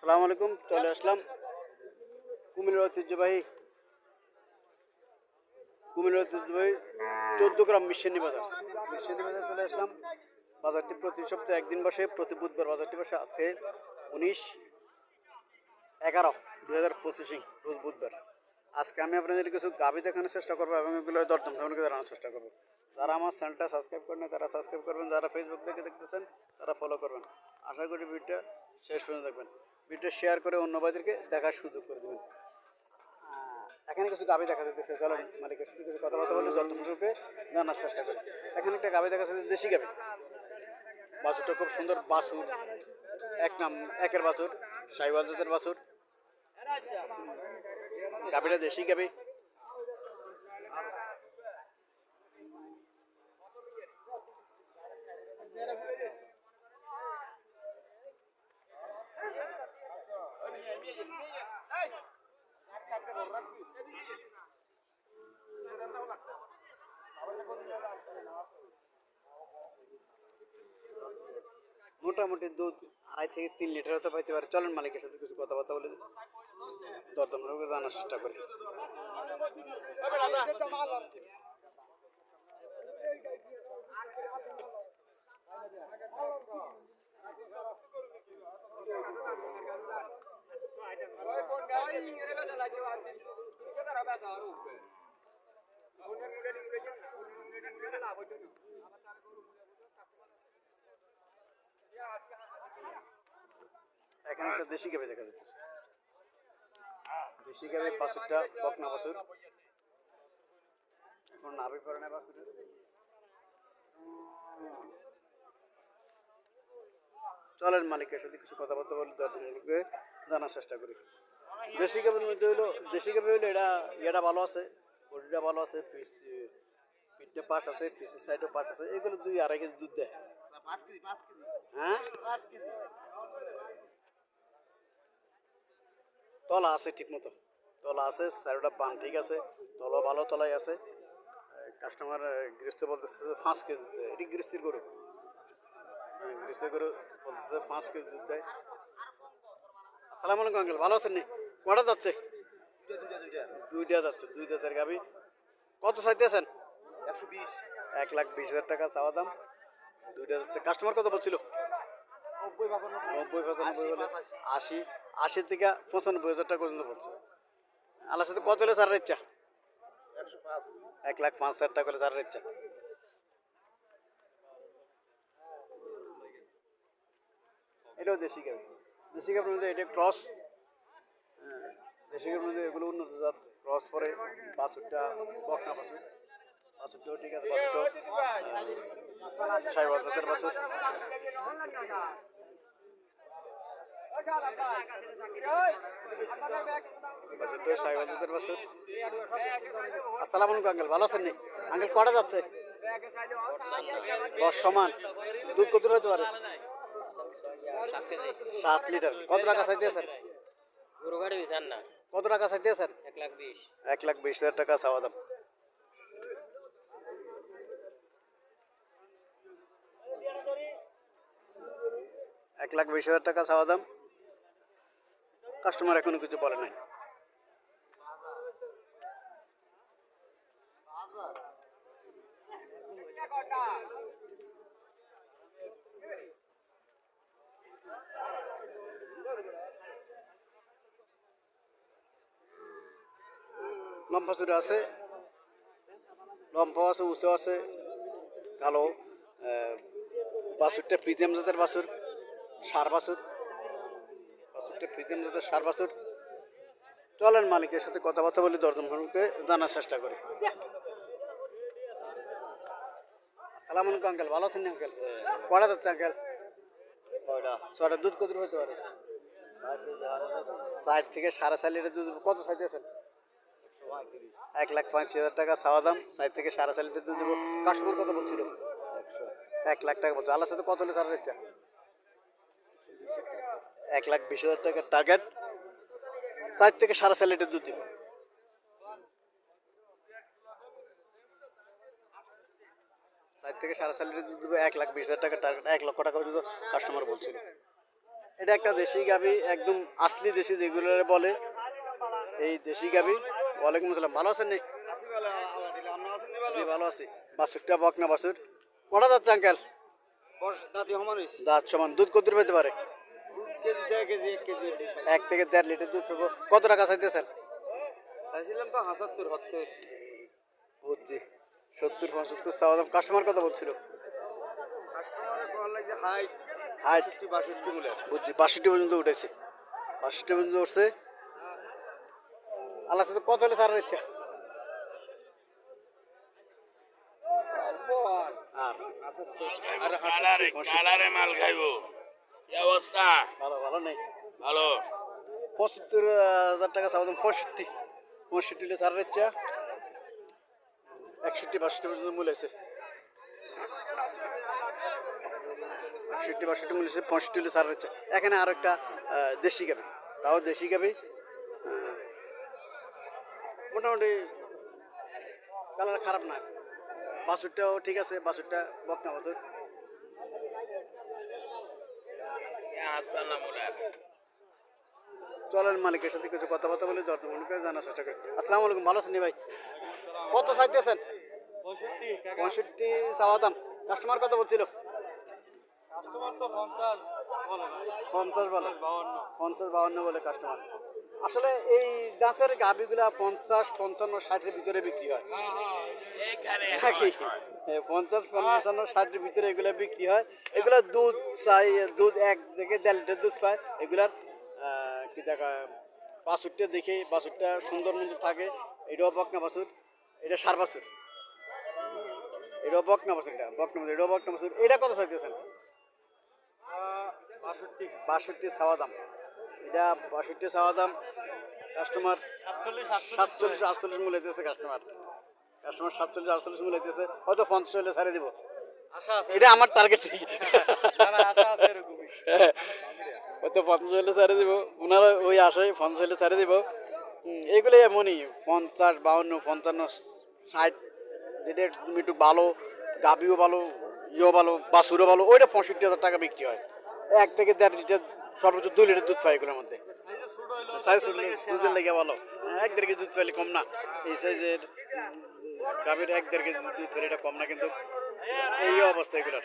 আসসালামু আলাইকুম, চলে আসলাম কুমিল্লার ঐতিহ্যবাহী কুমিল্লার ঐতিহ্যবাহী চোদ্দ গ্রাম মিশনি বাজার। মিশনি বাজার চলে আসলাম। বাজারটি প্রতি সপ্তাহে একদিন বসে, প্রতি বুধবার বাজারটি বসে, আজকে উনিশ এগারো দু হাজার পঁচিশে রোজ বুধবার। আজকে আমি আপনাদের কিছু গাভি দেখানোর চেষ্টা করব এবং এগুলো দরদাম সম্পর্কে জানানোর চেষ্টা করব। যারা আমার চ্যানেলটা সাবস্ক্রাইব করেন তারা সাবস্ক্রাইব করবেন, যারা ফেসবুক থেকে দেখতেছেন, তারা ফলো করবেন। আশা করি ভিডিওটা শেষ পর্যন্ত দেখবেন। ভিডিও শেয়ার করে অন্য ভাইদেরকে দেখার সুযোগ করে দেবেন। এখানে কিছু গাভি দেখা যাচ্ছে চলেন মালিকের সাথে কিছু কথাবার্তা বলে সম্পর্কে জানার চেষ্টা করি। এখানে একটা গাভি দেখা যাচ্ছে, দেশি গাভি। বাছুরটা খুব সুন্দর, বাছুর। এক নাম, একের বাছুর, সাইওয়াল জাতের বাছুর। গাভিটা দেশি গাভি। মোটামুটি দুধ আড়াই থেকে তিন লিটার হতে পাইতে পারে। চলেন মালিকের সাথে কিছু কথাবার্তা বলে দরদাম জানার চেষ্টা করি। এখানে একটা দেশি গাভি দেখা যাচ্ছে। দেশি গাভি বকনা এখন নাভি পরে চলেন মালিকের সাথে কিছু কথাবার্তা বলে দরদামগুলোকে জানার চেষ্টা করি। দেশি গাভির মধ্যে হইল, দেশি গাভি হইল এটা, ইয়েটা ভালো আছে, বডিটা ভালো আছে, পিস পিঠটা আছে, পিসের সাইডও পাঁচ আছে, এগুলো দুই আড়াই কেজি দুধ দেয়। হ্যাঁ? তলা আছে ঠিক মতো তলা আছে চারোটা পান ঠিক আছে তলা ভালো তলাই আছে। কাস্টমার গৃহস্থ বলতেছে পাঁচ কেজি এটি গৃহস্থির গরু। হ্যাঁ, গৃহস্থ গরু বলতেছে পাঁচ কেজি দুধ দেয়। আসসালামু আলাইকুম আঙ্কেল ভালো আছেন নি? কটা যাচ্ছে? দুইটা দুইটা দুইটা দুইটা যাচ্ছে। দুই দাঁতের গাবি কত চাইতেছেন একশো বিশ। এক লাখ বিশ হাজার টাকা চাওয়া দাম। দুইটা যাচ্ছে কাস্টমার কত বলছিল? নব্বই পঁচানব্বই বলে। আশি আশি থেকে পঁচানব্বই হাজার টাকা পর্যন্ত পড়ছে আল্লাহ সাথে কত হলে তার ইচ্ছা? এক লাখ পাঁচ হাজার টাকা হলে তার ইচ্ছা। এটাও দেশি গাভি দেশি গাভির মধ্যে এটা ক্রস দেশি গাভির মধ্যে এগুলো উন্নত জাত। ক্রস পরে বাছুরটা বকনা বাছুর বাছুরটাও ঠিক আছে বাছুরটাও বাছুরটাও সাইবার জাতের বাছুর আসসালামু আলাইকুম আঙ্কেল। ভালো আছেন নি? আঙ্কেল কটা যাচ্ছে? দশ সমান। দুধ কত পারে? সাত লিটার। কত টাকা চাইতেছেন? কত টাকা চাইতেছেন? এক লাখ বিশ। এক লাখ বিশ হাজার টাকা চাওয়া দাম। এক লাখ বিশ হাজার টাকা চাওয়া দাম। কাস্টমার এখনও কিছু বলে নাই। লম্বা চূড়া আছে লম্বা আছে উঁচু আছে কালো আহ, বাছুরটা প্রিজিয়াম জাতের বাছুর। সার বাছুর। বাছুরটা প্রিজিয়াম জাতের সার চলেন মালিকের সাথে কথাবার্তা বলে দরদম ফরমকে জানার চেষ্টা করি। আসসালামু আলাইকুম আঙ্কেল। ভালো আছেন আঙ্কেল? কটা যাচ্ছে আঙ্কেল? ছয়টা। দুধ কত হতে পারে? ষাট থেকে সাড়ে চার লিটার দুধ। কত চাইতেছেন এক লাখ পঁয়ত্রিশ হাজার টাকা চাওয়া দাম। ষাট থেকে সাড়ে চার লিটার দুধ দেবো। কাস্টমার কত বলছিল? এক লাখ টাকা বলছে। আল্লাহর সাথে কত হলে ছাড়ার ইচ্ছা? এক লাখ বিশ হাজার টাকার টার্গেট চার থেকে সাড়ে চার লিটার দুধ দিব। ষাট থেকে সাড়ে চার লিটার দুধ দেবো এক লাখ বিশ হাজার টাকা টার্গেট এক লক্ষ টাকা পর্যন্ত কাস্টমার বলছিল। এটা একটা দেশি গাবি একদম আসলি দেশি যেগুলো বলে এই দেশি গাবি ওয়ালাইকুম আসসালাম ভালো আছেন জি ভালো আছি। বাসুরটা বকনা বাসুর কটা যাচ্ছে আঙ্কেল দাঁত সমান দুধ কত পেতে পারে? এক থেকে দেড় লিটার দুধ পাবো কত টাকা চাইতেছেন? চাইছিলাম তো হাসাত্তর হত্তর বুঝছি। সত্তর পঁচাত্তর চাওয়া দাম। কাস্টমার কথা বলছিল? Height height? বাষট্টি বুঝছি বাষট্টি পর্যন্ত উঠেছে। বাষট্টি পর্যন্ত উঠছে। আল্লাহ সাথে কত হলে সারার ইচ্ছা। আর? কালারে মাল খাইবো। কি অবস্থা? ভালো ভালো নেই। ভালো। পঁচাত্তর হাজার টাকা চাওয়া দাম পঁয়ষট্টি। পঁয়ষট্টি হলে সারার ইচ্ছা একষট্টি বাষট্টি পর্যন্ত মূল্য আছে। একষট্টি বাষট্টি মূল্য আছে পঁয়ষট্টি হলে সারার ইচ্ছা এখানে আর একটা দেশি গাবি তাও দেশি গাবি মোটামুটি কালার খারাপ না বাছুরটাও ঠিক আছে বাছুরটা বকনা বাছুর হাসপাতাল না মোলা চলেন মালিকের সাথে কিছু কথাবার্তা বলে দর মনে করে জানার চেষ্টা করি। আসসালামু আলাইকুম ভালো আছেন ভাই? কত চাইতেছেন? পঁয়ষট্টি চাওয়া দাম। কাস্টমার কত বলছিল? পঞ্চাশ বলে পঞ্চাশ বাউন্ন বলে কাস্টমার। আসলে এই গাছের গাভিগুলা পঞ্চাশ পঞ্চান্ন ষাটের ভিতরে বিক্রি হয়। পঞ্চাশ পঞ্চান্ন ষাটের ভিতরে এগুলা বিক্রি হয়। এগুলা দুধ চাই দুধ এক থেকে দেড় লিটার দুধ পায়। এগুলার কি দেখা বাছুরটা দেখে বাছুরটা সুন্দর মতো থাকে। এটাও বকনা বাছুর। এটা সার বাছুর। এটাও বকনা বাছুর এটা বকনা বাছুর এটাও বকনা বাছুর। এটা কত চাইতেছেন? বাষট্টি ছাওয়া দাম। এটা বাষট্টি ছাওয়া দাম। কাস্টমার সাতচল্লিশ আটচল্লিশ মূল্য দিতেছে কাস্টমার কাস্টমার সাতচল্লিশ আটচল্লিশ মূল্য দিতেছে। হয়তো পঞ্চাশ হলে ছাড়ে দিব। এটা আমার টার্গেট ঠিক হয়তো পঞ্চাশ হলে ছাড়ে দিব। ওনারা ওই আশায় পঞ্চাশ হলে ছাড়ে দিব। এগুলো এমনই পঞ্চাশ বাউন্ন পঞ্চান্ন ষাট যেটা তুমি একটু ভালো গাবিও ভালো ইয়েও ভালো বাসুরও ভালো ওইটা পঁয়ষট্টি হাজার টাকা বিক্রি হয়। এক থেকে দেড় লিটার সর্বোচ্চ দুই লিটার দুধ পাই এগুলোর মধ্যে। সাইজ দুধের লেগে ভালো। এক দেড় কেজি দুধ পাইলে কম না। এই সাইজের গাভীর এক দেড় কেজি দুধ পাইলে এটা কম না কিন্তু এই অবস্থা এগুলোর।